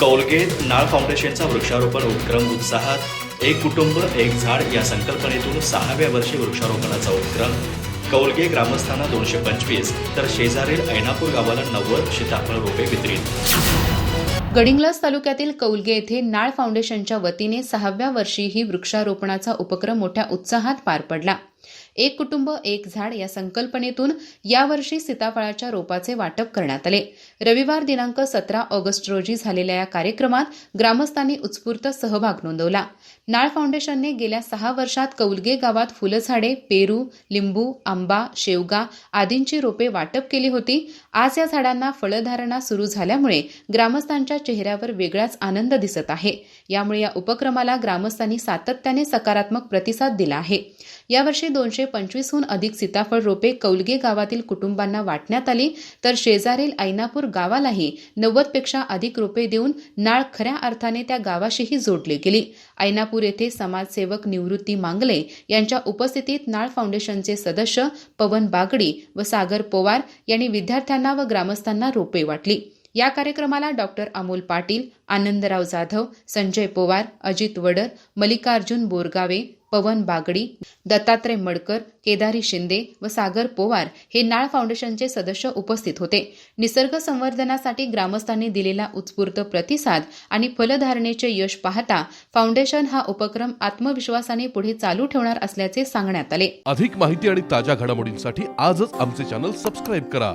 कौलगेट नाळ फाउंडेशनचा वृक्षारोपण उपक्रम उत्साहात एक कुटुंब एक झाड या संकल्पनेतून सहाव्या वर्षी वृक्षारोपणाचा उपक्रम. कौलगे ग्रामस्थांना दोनशे पंचवीस तर शेजारील ऐनापूर गावाला नव्वद सीताफळ रोपे वितरित. गडिंग्लज तालुक्यातील कौलगे येथे नाळ फाउंडेशनच्या वतीने सहाव्या वर्षी ही वृक्षारोपणाचा उपक्रम मोठ्या उत्साहात पार पडला. एक कुटुंब एक झाड या संकल्पनेतून यावर्षी सीताफळाच्या रोपाचे वाटप करण्यात आले. रविवार दिनांक सतरा ऑगस्ट रोजी झालेल्या या कार्यक्रमात ग्रामस्थांनी उत्स्फूर्त सहभाग नोंदवला. नाळ फाउंडेशनने गेल्या सहा वर्षात कौलगे गावात फुलझाडे पेरू लिंबू आंबा शेवगा आदींची रोपे वाटप केली होती. आज या झाडांना फळधारणा सुरू झाल्यामुळे ग्रामस्थांच्या चेहऱ्यावर वेगळाच आनंद दिसत आहे. यामुळे या उपक्रमाला ग्रामस्थांनी सातत्याने सकारात्मक प्रतिसाद दिला आहे. यावर्षी दोनशे पंचवीसहून अधिक सीताफळ रोपे कौलगे गावातील कुटुंबांना वाटण्यात आली तर शेजारील ऐनापूर गावालाही नव्वदपेक्षा अधिक रोपे देऊन नाळ खऱ्या अर्थाने त्या गावाशीही जोडली गेली. ऐनापूर येथे समाजसेवक निवृत्ती मांगले यांच्या उपस्थितीत नाळ फाउंडेशनचे सदस्य पवन बागडी व सागर पवार यांनी विद्यार्थ्यांना व ग्रामस्थांना रोपे वाटली. या कार्यक्रमाला डॉक्टर अमोल पाटील आनंदराव जाधव संजय पवार अजित वडर मल्लिकार्जुन बोरगावे पवन बागडी दत्तात्रय मडकर केदारी शिंदे व सागर पोवार हे नाळ फाउंडेशनचे सदस्य उपस्थित होते. निसर्ग संवर्धनासाठी ग्रामस्थांनी दिलेला उत्स्फूर्त प्रतिसाद आणि फलधारणेचे यश पाहता फाउंडेशन हा उपक्रम आत्मविश्वासाने पुढे चालू ठेवणार असल्याचे सांगण्यात आले. अधिक माहिती आणि ताज्या घडामोडींसाठी आजच आमचे चॅनल सबस्क्राईब करा.